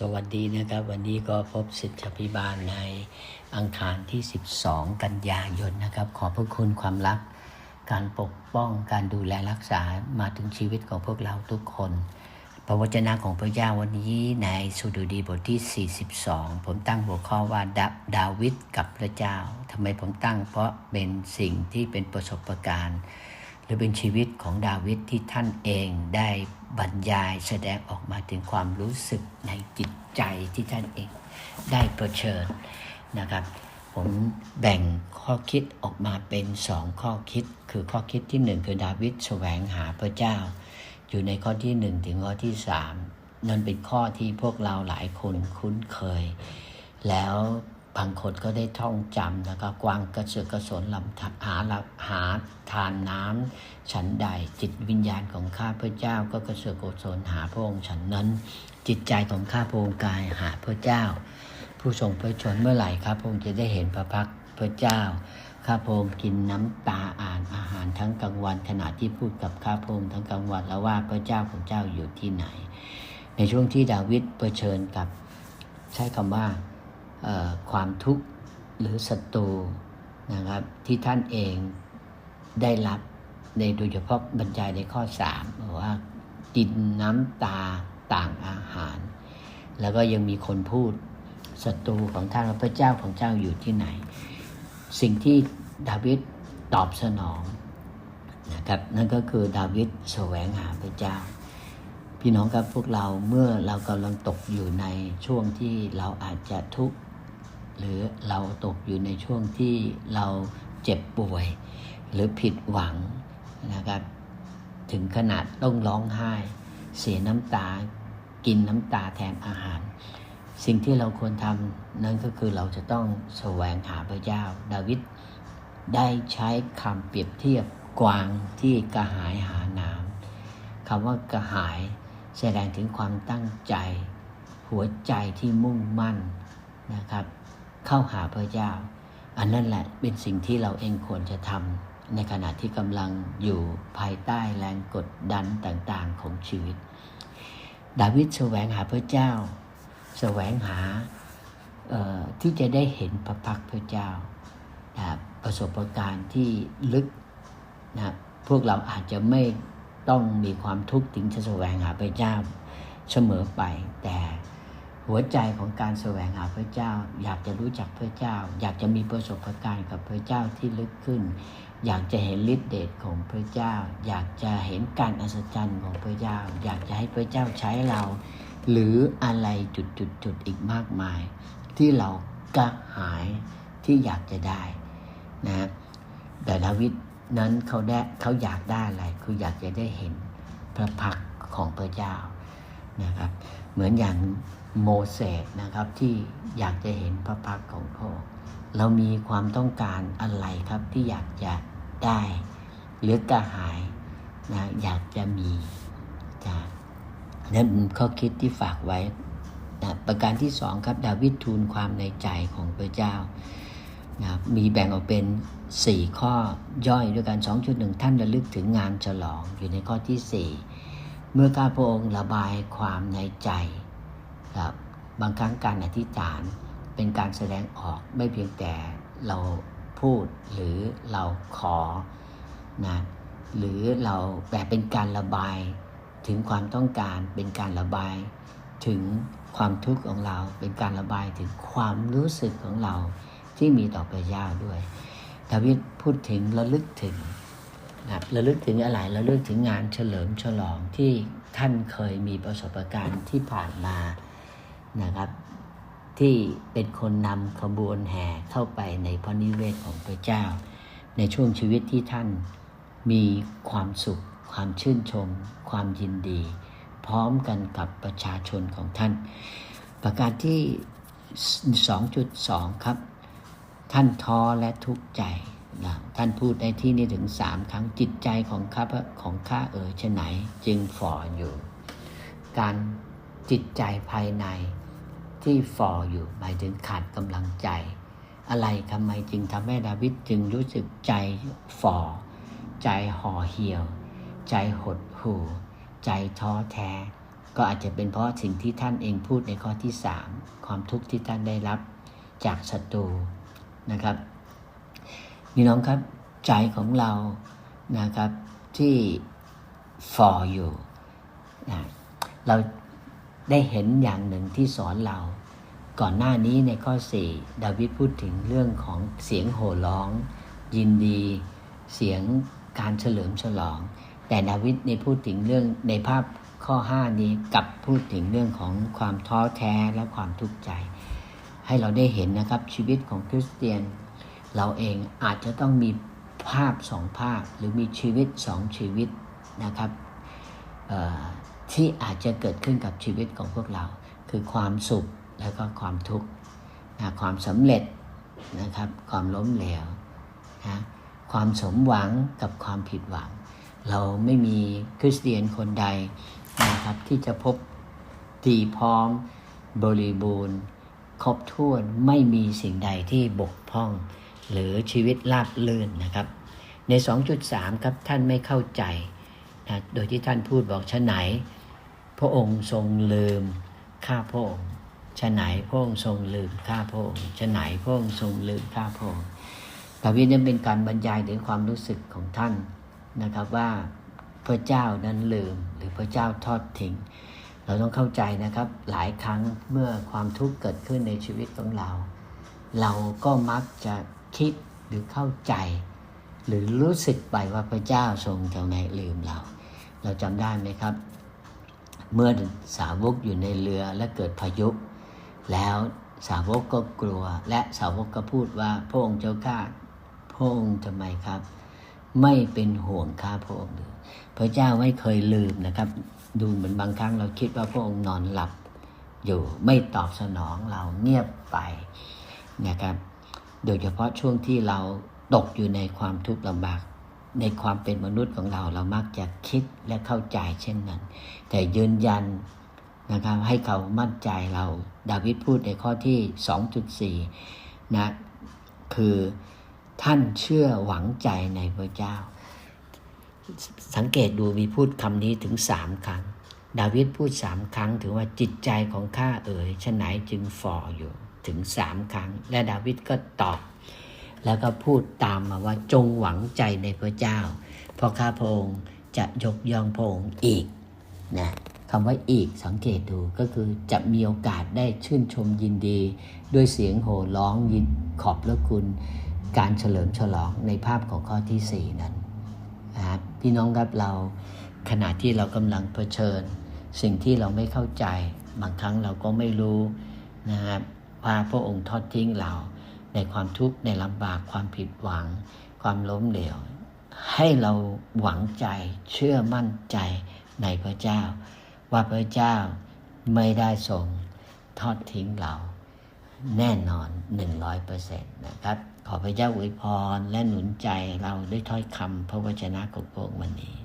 สวัสดีนะครับ วันนี้ก็พบสิทธิพิบาลในอังคารที่ 12 กันยายนนะครับ ขอพระคุณความรัก การปกป้องการดูแลรักษามาถึงชีวิตของพวกเราทุกคน พระวจนะของพระเจ้าวันนี้ในสุดุดีบทที่ 42 ผมตั้งหัวข้อว่าดาดาวิดกับพระเจ้าทำไมผมตั้งเพราะเป็นสิ่งที่เป็นประสบการณ์ หรือเป็นชีวิตของดาวิดที่ท่านเองได้บรรยายแสดงออกมาถึงความรู้สึกในจิตใจที่ท่านเองได้เผชิญนะครับ ผมแบ่งข้อคิดออกมาเป็นสองข้อคิด คือข้อคิดที่หนึ่งคือดาวิดแสวงหาพระเจ้า อยู่ในข้อที่หนึ่งถึงข้อที่สามนั่นเป็นข้อที่พวกเราหลายคนคุ้นเคย แล้ว บางคนก็ได้ท่องจำแล้วก็กวางกระเสือกกระสนลำหาลับหาทานน้ำฉันใด จิตวิญญาณของข้าพระเจ้าก็กระเสือกกระสนหาพระองค์ฉันนั้น จิตใจของข้าพระองค์กายหาพระเจ้า ผู้ทรงพระชนเมื่อไหร่ครับพระองค์จะได้เห็นพระพักพระเจ้าข้าพระองค์กินน้ำตาอ่านอาหารทั้งกลางวันขณะที่พูดกับข้าพระองค์ทั้งกลางวันแล้วว่าพระเจ้าของเจ้าอยู่ที่ไหน ในช่วงที่ดาวิดเผชิญกับ ใช้คำว่า ความทุกข์หรือศัตรูนะครับที่ท่านเองได้รับในโดยเฉพาะบรรยายในข้อ3บอกว่ากินน้ำตาต่างอาหาร แล้วก็ยังมีคนพูดศัตรูของท่านพระเจ้าของเจ้าอยู่ที่ไหน สิ่งที่ดาวิดตอบสนองนะครับนั่นก็คือดาวิดแสวงหาพระเจ้า พี่น้องครับพวกเราเมื่อเรากำลังตกอยู่ในช่วงที่เราอาจจะทุกข์ หรือเราตกอยู่ในช่วงที่เราเจ็บป่วย หรือผิดหวังนะครับ ถึงขนาดต้องร้องไห้ เสียน้ำตา กินน้ำตาแทนอาหาร สิ่งที่เราควรทำนั่นก็คือเราจะต้องแสวงหาพระเจ้า ดาวิดได้ใช้คำเปรียบเทียบกวางที่กระหายหาน้ำคำว่ากระหายแสดงถึงความตั้งใจ หัวใจที่มุ่งมั่นนะครับ เข้าหาพระเจ้า อันนั้นแหละเป็นสิ่งที่เราเองควรจะทำในขณะที่กำลังอยู่ภายใต้แรงกดดันต่างๆของชีวิต ดาวิดแสวงหาพระเจ้า แสวงหาที่จะได้เห็นพระพักตร์พระเจ้านะครับประสบการณ์ที่ลึกนะพวกเราอาจจะไม่ต้องมีความทุกข์ถึงจะแสวงหาพระเจ้าเสมอไปแต่ หัวใจของการแสวงหาพระเจ้า อยากจะรู้จักพระเจ้า อยากจะมีประสบการณ์กับพระเจ้าที่ลึกขึ้น อยากจะเห็นฤทธิเดชของพระเจ้า อยากจะเห็นการอัศจรรย์ของพระเจ้า อยากจะให้พระเจ้าใช้เรา หรืออะไรจุดๆๆอีกมากมาย ที่เรากระหายที่อยากจะได้นะแต่ดาวิดนั้นเขาได้เขาอยากได้อะไรคืออยากจะได้เห็นพระพักของพระเจ้านะครับ เหมือนอย่างโมเสสนะครับที่อยากจะเห็นพระพักของพระองค์เรามีความต้องการอะไรครับที่อยากจะได้ หรือกระหายนะอยากจะมีนะนั่นเข้อคิดที่ฝากไว้นะประการที่สองครับดาวิดทูลความในใจของพระเจ้านะครับมีแบ่งออกเป็น 4 ข้อย่อยด้วยกัน 2.1 ท่านระลึกถึงงานฉลองอยู่ในข้อที่ 4 เมื่อข้าพระองค์ระบายความในใจครับบางครั้งการอธิษฐานเป็นการแสดงออกไม่เพียงแต่เราพูดหรือเราขอนะหรือเราแต่เป็นการระบายถึงความต้องการเป็นการระบายถึงความทุกข์ของเรา เป็นการระบายถึงความรู้สึกของเราที่มีต่อพระเจ้าด้วย ดาวิดพูดถึงระลึกถึง ครับระลึกถึงอะไรระลึกถึงงานเฉลิมฉลองที่ท่านเคยมีประสบการณ์ที่ผ่านมานะครับ ที่เป็นคนนำขบวนแห่เข้าไปในพระนิเวศของพระเจ้า ในช่วงชีวิตที่ท่านมีความสุข ความชื่นชม ความยินดี พร้อมกันกับประชาชนของท่าน ประการที่ 2.2 ครับ ท่านท้อและทุกข์ใจ ท่านพูดในที่นี้ถึงสามครั้งจิตใจของข้าพของข้าเอ๋ยฉะไหนจึงฝ่ออยู่ การจิตใจภายในที่ฝ่ออยู่หมายถึงขาดกำลังใจ อะไรทำไมจึงทำให้ดาวิดจึงรู้สึกใจฝ่อ ใจห่อเหี่ยว ใจหดหู่ ใจท้อแท้ ก็อาจจะเป็นเพราะสิ่งที่ท่านเองพูดในข้อที่สามความทุกข์ที่ท่านได้รับจากศัตรูนะครับ พี่น้องครับใจของเรานะครับที่ฝ่ออยู่นะเราได้เห็นอย่างหนึ่งที่สอนเรา ก่อนหน้านี้ในข้อ 4 ดาวิดพูดถึงเรื่องของเสียงโห่ร้อง ยินดี เสียงการเฉลิมฉลอง แต่ดาวิดในพูดถึงเรื่องในภาพข้อ 5 นี้กลับพูดถึงเรื่องของความท้อแท้และความทุกข์ใจ ให้เราได้เห็นนะครับชีวิตของคริสเตียน เราเองอาจจะต้องมีภาพสองภาพหรือมีชีวิตสองชีวิตนะครับที่อาจจะเกิดขึ้นกับชีวิตของพวกเรา คือความสุขแล้วก็ความทุกข์นะความสำเร็จนะครับ ความล้มเหลวนะความสมหวังกับความผิดหวัง เราไม่มีคริสเตียนคนใดนะครับที่จะพบดีพร้อม บริบูรณ์ ครบถ้วนไม่มีสิ่งใดที่บกพร่อง หรือชีวิตราบลื่นนะครับ ใน 2.3 ครับท่านไม่เข้าใจนะโดยที่ท่านพูดบอกชะไหน พระองค์ทรงลืมข้าพระองค์ชะไหนพระองค์ทรงลืมข้าพระองค์ชะไหนพระองค์ทรงลืมข้าพระองค์ดาวินั้นเป็นการบรรยายถึงความรู้สึกของท่านนะครับว่าพระเจ้านั้นลืมหรือพระเจ้าทอดทิ้ง เราต้องเข้าใจนะครับหลายครั้งเมื่อความทุกข์เกิดขึ้นในชีวิตของเรา เราก็มักจะ คิดหรือเข้าใจ หรือรู้สึกไปว่าพระเจ้าทรงจะไม่ลืมเรา เราจำได้ไหมครับ เมื่อสาวกอยู่ในเรือและเกิดพายุ แล้วสาวกก็กลัว และสาวกก็พูดว่าพระองค์เจ้าข้าพระองค์ทำไมครับ ไม่เป็นห่วงข้าพระองค์เลยพระเจ้าไม่เคยลืมนะครับ ดูเหมือนบางครั้งเราคิดว่าพระองค์นอนหลับอยู่ไม่ตอบสนองเราเงียบไปนะครับ โดยเฉพาะช่วงที่เราตกอยู่ในความทุกข์ลำบาก ในความเป็นมนุษย์ของเราเรามักจะคิดและเข้าใจเช่นนั้น แต่ยืนยันนะครับให้เขามั่นใจเรา ดาวิดพูดในข้อที่ 2.4 นะ คือท่านเชื่อหวังใจในพระเจ้า สังเกตดูมีพูดคำนี้ถึงสามครั้ง ดาวิดพูดสามครั้งถือว่าจิตใจของข้าเอ๋ยฉะไหนจึงฝ่ออยู่ ถึงสามครั้ง และดาวิดก็ตอบ แล้วก็พูดตามมาว่าจงหวังใจในพระเจ้า เพราะข้าพระองค์จะยกย่องพระองค์อีกนะคำว่าอีกสังเกตดูก็คือจะมีโอกาสได้ชื่นชมยินดี ด้วยเสียงโห่ร้องยินขอบพระคุณ การเฉลิมฉลองในภาพของข้อที่ 4 นั้นนะครับพี่น้องครับเราขณะที่เรากำลังเผชิญ สิ่งที่เราไม่เข้าใจ บางครั้งเราก็ไม่รู้นะครับ ว่าพระองค์ทอดทิ้งเรา ในความทุกข์ในลำบากความผิดหวัง ความล้มเหลว ให้เราหวังใจเชื่อมั่นใจในพระเจ้า ว่าพระเจ้าไม่ได้ทรงทอดทิ้งเรา แน่นอน 100%นะครับ ขอพระเจ้าอวยพรและหนุนใจเราด้วยถ้อยคำพระวจนะของพระองค์วันนี้